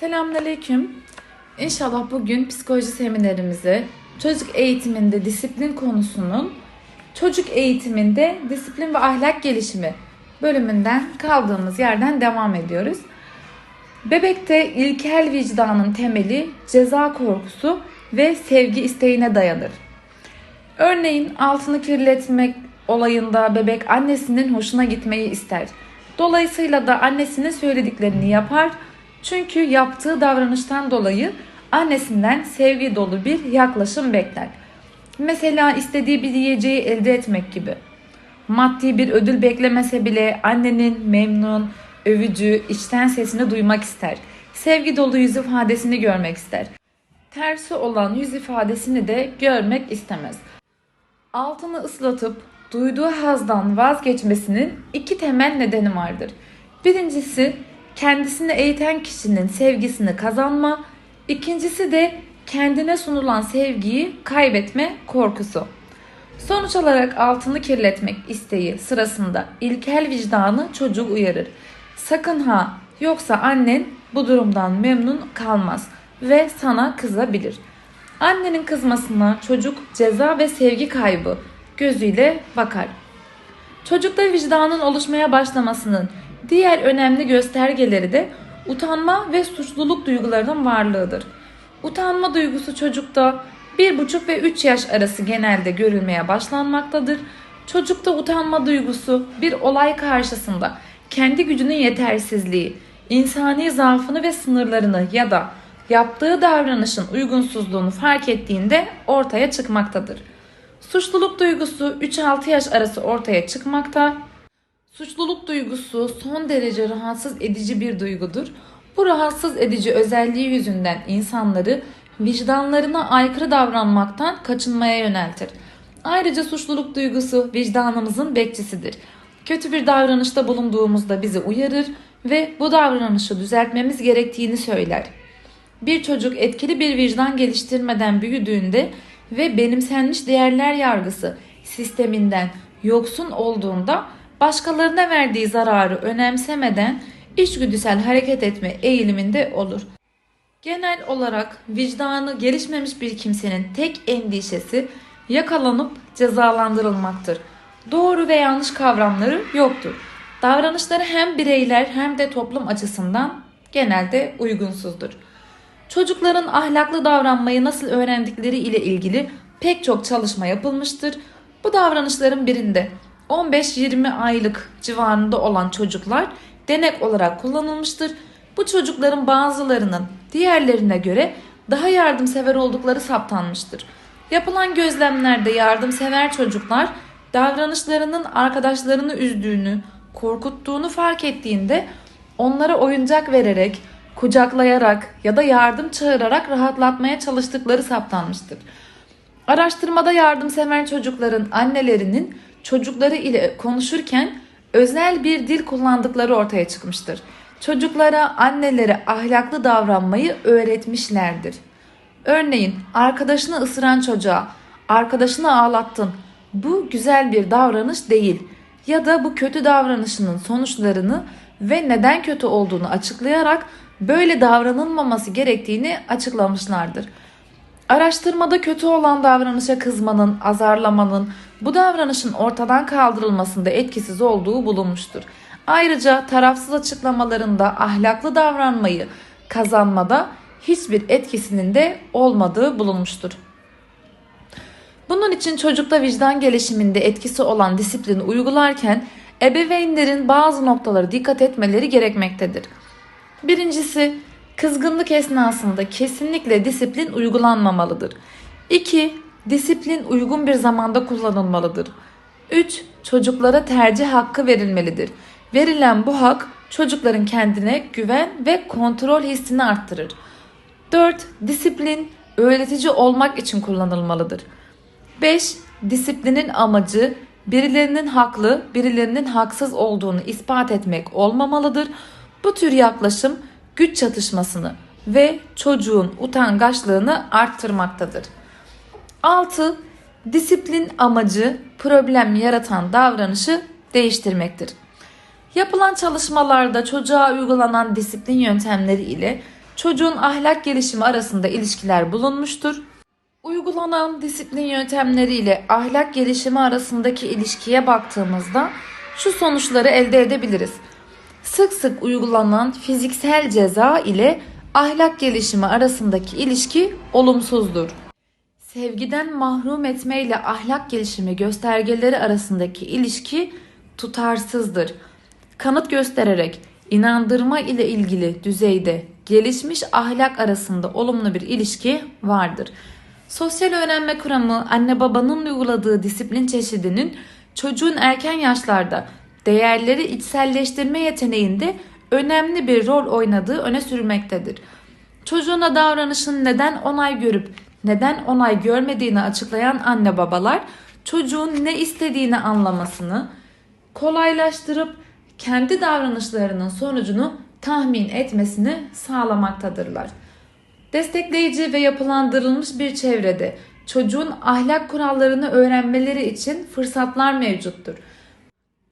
Selamünaleyküm. İnşallah bugün psikoloji seminerimizi çocuk eğitiminde disiplin konusunun çocuk eğitiminde disiplin ve ahlak gelişimi bölümünden kaldığımız yerden devam ediyoruz. Bebekte ilkel vicdanın temeli ceza korkusu ve sevgi isteğine dayanır. Örneğin altını kirletmek olayında bebek annesinin hoşuna gitmeyi ister. Dolayısıyla da annesinin söylediklerini yapar. Çünkü yaptığı davranıştan dolayı annesinden sevgi dolu bir yaklaşım bekler. Mesela istediği bir yiyeceği elde etmek gibi. Maddi bir ödül beklemese bile annenin memnun, övücü, içten sesini duymak ister. Sevgi dolu yüz ifadesini görmek ister. Tersi olan yüz ifadesini de görmek istemez. Altını ıslatıp duyduğu hazdan vazgeçmesinin iki temel nedeni vardır. Birincisi kendisini eğiten kişinin sevgisini kazanma, ikincisi de kendine sunulan sevgiyi kaybetme korkusu. Sonuç olarak altını kirletmek isteği sırasında ilkel vicdanı çocuğu uyarır. Sakın ha yoksa annen bu durumdan memnun kalmaz ve sana kızabilir. Annenin kızmasına çocuk ceza ve sevgi kaybı gözüyle bakar. Çocukta vicdanın oluşmaya başlamasının diğer önemli göstergeleri de utanma ve suçluluk duygularının varlığıdır. Utanma duygusu çocukta 1,5 ve 3 yaş arası genelde görülmeye başlanmaktadır. Çocukta utanma duygusu bir olay karşısında kendi gücünün yetersizliği, insani zaafını ve sınırlarını ya da yaptığı davranışın uygunsuzluğunu fark ettiğinde ortaya çıkmaktadır. Suçluluk duygusu 3-6 yaş arası ortaya çıkmakta. Suçluluk duygusu son derece rahatsız edici bir duygudur. Bu rahatsız edici özelliği yüzünden insanları vicdanlarına aykırı davranmaktan kaçınmaya yöneltir. Ayrıca suçluluk duygusu vicdanımızın bekçisidir. Kötü bir davranışta bulunduğumuzda bizi uyarır ve bu davranışı düzeltmemiz gerektiğini söyler. Bir çocuk etkili bir vicdan geliştirmeden büyüdüğünde ve benimsenmiş değerler yargısı sisteminden yoksun olduğunda başkalarına verdiği zararı önemsemeden içgüdüsel hareket etme eğiliminde olur. Genel olarak vicdanı gelişmemiş bir kimsenin tek endişesi yakalanıp cezalandırılmaktır. Doğru ve yanlış kavramları yoktur. Davranışları hem bireyler hem de toplum açısından genelde uygunsuzdur. Çocukların ahlaklı davranmayı nasıl öğrendikleri ile ilgili pek çok çalışma yapılmıştır. Bu davranışların birinde 15-20 aylık civarında olan çocuklar denek olarak kullanılmıştır. Bu çocukların bazılarının diğerlerine göre daha yardımsever oldukları saptanmıştır. Yapılan gözlemlerde yardımsever çocuklar davranışlarının arkadaşlarını üzdüğünü, korkuttuğunu fark ettiğinde onlara oyuncak vererek, kucaklayarak ya da yardım çağırarak rahatlatmaya çalıştıkları saptanmıştır. Araştırmada yardımsever çocukların annelerinin çocukları ile konuşurken özel bir dil kullandıkları ortaya çıkmıştır. Çocuklara annelere ahlaklı davranmayı öğretmişlerdir. Örneğin arkadaşını ısıran çocuğa arkadaşını ağlattın. Bu güzel bir davranış değil. Ya da bu kötü davranışının sonuçlarını ve neden kötü olduğunu açıklayarak böyle davranılmaması gerektiğini açıklamışlardır. Araştırmada kötü olan davranışa kızmanın, azarlamanın bu davranışın ortadan kaldırılmasında etkisiz olduğu bulunmuştur. Ayrıca tarafsız açıklamalarında ahlaklı davranmayı kazanmada hiçbir etkisinin de olmadığı bulunmuştur. Bunun için çocukta vicdan gelişiminde etkisi olan disiplini uygularken ebeveynlerin bazı noktaları dikkat etmeleri gerekmektedir. Birincisi, kızgınlık esnasında kesinlikle disiplin uygulanmamalıdır. 2. Disiplin uygun bir zamanda kullanılmalıdır. 3. Çocuklara tercih hakkı verilmelidir. Verilen bu hak çocukların kendine güven ve kontrol hissini arttırır. 4. Disiplin öğretici olmak için kullanılmalıdır. 5. Disiplinin amacı birilerinin haklı, birilerinin haksız olduğunu ispat etmek olmamalıdır. Bu tür yaklaşım güç çatışmasını ve çocuğun utangaçlığını arttırmaktadır. 6. Disiplin amacı problem yaratan davranışı değiştirmektir. Yapılan çalışmalarda çocuğa uygulanan disiplin yöntemleri ile çocuğun ahlak gelişimi arasında ilişkiler bulunmuştur. Uygulanan disiplin yöntemleriyle ahlak gelişimi arasındaki ilişkiye baktığımızda şu sonuçları elde edebiliriz. Sık sık uygulanan fiziksel ceza ile ahlak gelişimi arasındaki ilişki olumsuzdur. Sevgiden mahrum etme ile ahlak gelişimi göstergeleri arasındaki ilişki tutarsızdır. Kanıt göstererek inandırma ile ilgili düzeyde gelişmiş ahlak arasında olumlu bir ilişki vardır. Sosyal öğrenme kuramı anne babanın uyguladığı disiplin çeşidinin çocuğun erken yaşlarda değerleri içselleştirme yeteneğinde önemli bir rol oynadığı öne sürülmektedir. Çocuğuna davranışın neden onay görüp neden onay görmediğini açıklayan anne babalar çocuğun ne istediğini anlamasını kolaylaştırıp kendi davranışlarının sonucunu tahmin etmesini sağlamaktadırlar. Destekleyici ve yapılandırılmış bir çevrede çocuğun ahlak kurallarını öğrenmeleri için fırsatlar mevcuttur.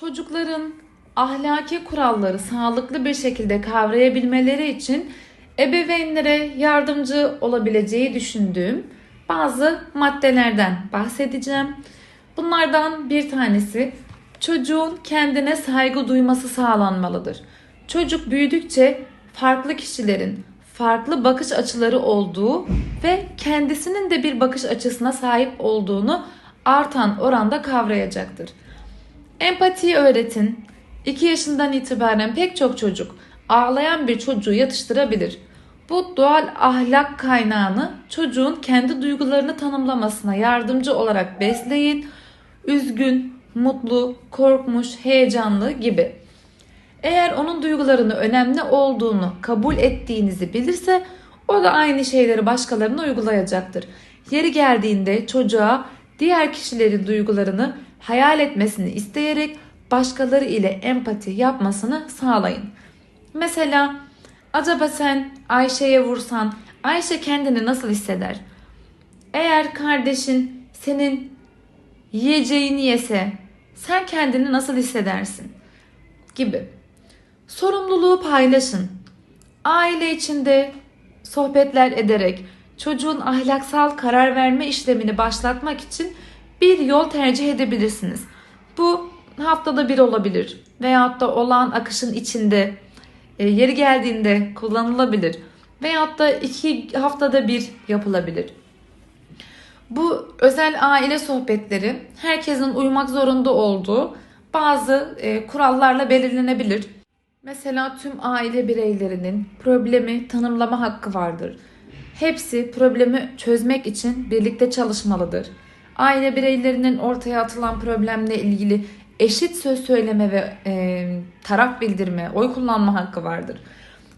Çocukların ahlaki kuralları sağlıklı bir şekilde kavrayabilmeleri için ebeveynlere yardımcı olabileceği düşündüğüm bazı maddelerden bahsedeceğim. Bunlardan bir tanesi çocuğun kendine saygı duyması sağlanmalıdır. Çocuk büyüdükçe farklı kişilerin farklı bakış açıları olduğu ve kendisinin de bir bakış açısına sahip olduğunu artan oranda kavrayacaktır. Empatiyi öğretin. 2 yaşından itibaren pek çok çocuk ağlayan bir çocuğu yatıştırabilir. Bu doğal ahlak kaynağını çocuğun kendi duygularını tanımlamasına yardımcı olarak besleyin. Üzgün, mutlu, korkmuş, heyecanlı gibi. Eğer onun duygularını önemli olduğunu kabul ettiğinizi bilirse o da aynı şeyleri başkalarına uygulayacaktır. Yeri geldiğinde çocuğa diğer kişilerin duygularını hayal etmesini isteyerek başkaları ile empati yapmasını sağlayın. Mesela acaba sen Ayşe'ye vursan Ayşe kendini nasıl hisseder? Eğer kardeşin senin yiyeceğini yese sen kendini nasıl hissedersin? Gibi. Sorumluluğu paylaşın. Aile içinde sohbetler ederek çocuğun ahlaksal karar verme işlemini başlatmak için bir yol tercih edebilirsiniz. Bu haftada bir olabilir veyahut da olağan akışın içinde e, yeri geldiğinde kullanılabilir veyahut da iki haftada bir yapılabilir. Bu özel aile sohbetleri herkesin uymak zorunda olduğu bazı e, kurallarla belirlenebilir. Mesela tüm aile bireylerinin problemi tanımlama hakkı vardır. Hepsi problemi çözmek için birlikte çalışmalıdır. Aile bireylerinin ortaya atılan problemle ilgili eşit söz söyleme ve e, taraf bildirme, oy kullanma hakkı vardır.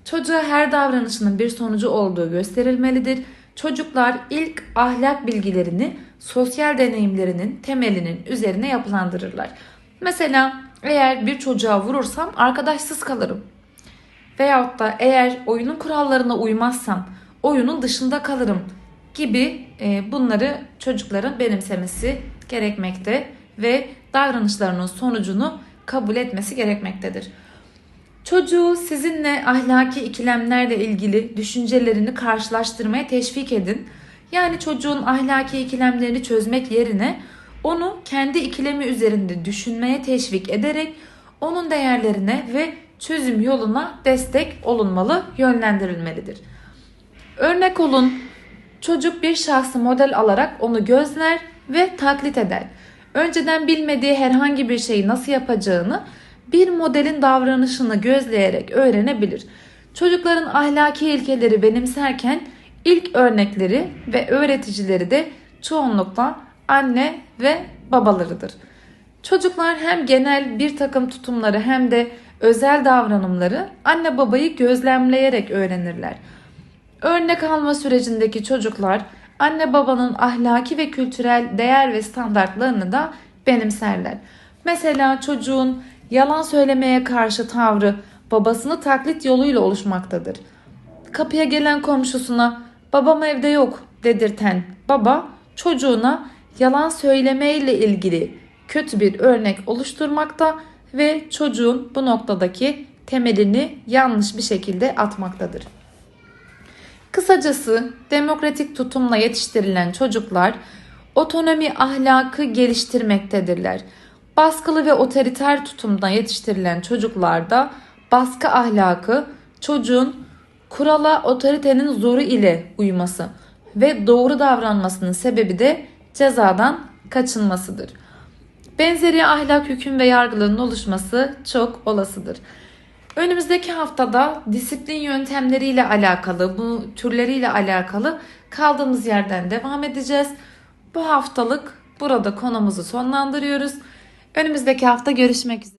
Çocuğa her davranışının bir sonucu olduğu gösterilmelidir. Çocuklar ilk ahlak bilgilerini sosyal deneyimlerinin temelinin üzerine yapılandırırlar. Mesela eğer bir çocuğa vurursam arkadaşsız kalırım. Veyahut da eğer oyunun kurallarına uymazsam oyunun dışında kalırım gibi e, bunları çocukların benimsemesi gerekmekte ve davranışlarının sonucunu kabul etmesi gerekmektedir. Çocuğu sizinle ahlaki ikilemlerle ilgili düşüncelerini karşılaştırmaya teşvik edin. Yani çocuğun ahlaki ikilemlerini çözmek yerine onu kendi ikilemi üzerinde düşünmeye teşvik ederek onun değerlerine ve çözüm yoluna destek olunmalı, yönlendirilmelidir. Örnek olun, çocuk bir şahsı model alarak onu gözler ve taklit eder. Önceden bilmediği herhangi bir şeyi nasıl yapacağını bir modelin davranışını gözleyerek öğrenebilir. Çocukların ahlaki ilkeleri benimserken ilk örnekleri ve öğreticileri de çoğunlukla anne ve babalarıdır. Çocuklar hem genel bir takım tutumları hem de özel davranımları anne babayı gözlemleyerek öğrenirler. Örnek alma sürecindeki çocuklar anne babanın ahlaki ve kültürel değer ve standartlarını da benimserler. Mesela çocuğun yalan söylemeye karşı tavrı babasını taklit yoluyla oluşmaktadır. Kapıya gelen komşusuna babam evde yok dedirten baba çocuğuna yalan söylemeyle ilgili kötü bir örnek oluşturmakta ve çocuğun bu noktadaki temelini yanlış bir şekilde atmaktadır. Kısacası demokratik tutumla yetiştirilen çocuklar otonomi ahlakı geliştirmektedirler. Baskılı ve otoriter tutumda yetiştirilen çocuklarda baskı ahlakı çocuğun kurala otoritenin zoru ile uyması ve doğru davranmasının sebebi de cezadan kaçınmasıdır. Benzeri ahlak, hüküm ve yargıların oluşması çok olasıdır. Önümüzdeki haftada disiplin yöntemleriyle alakalı, bu türleriyle alakalı kaldığımız yerden devam edeceğiz. Bu haftalık burada konumuzu sonlandırıyoruz. Önümüzdeki hafta görüşmek üzere.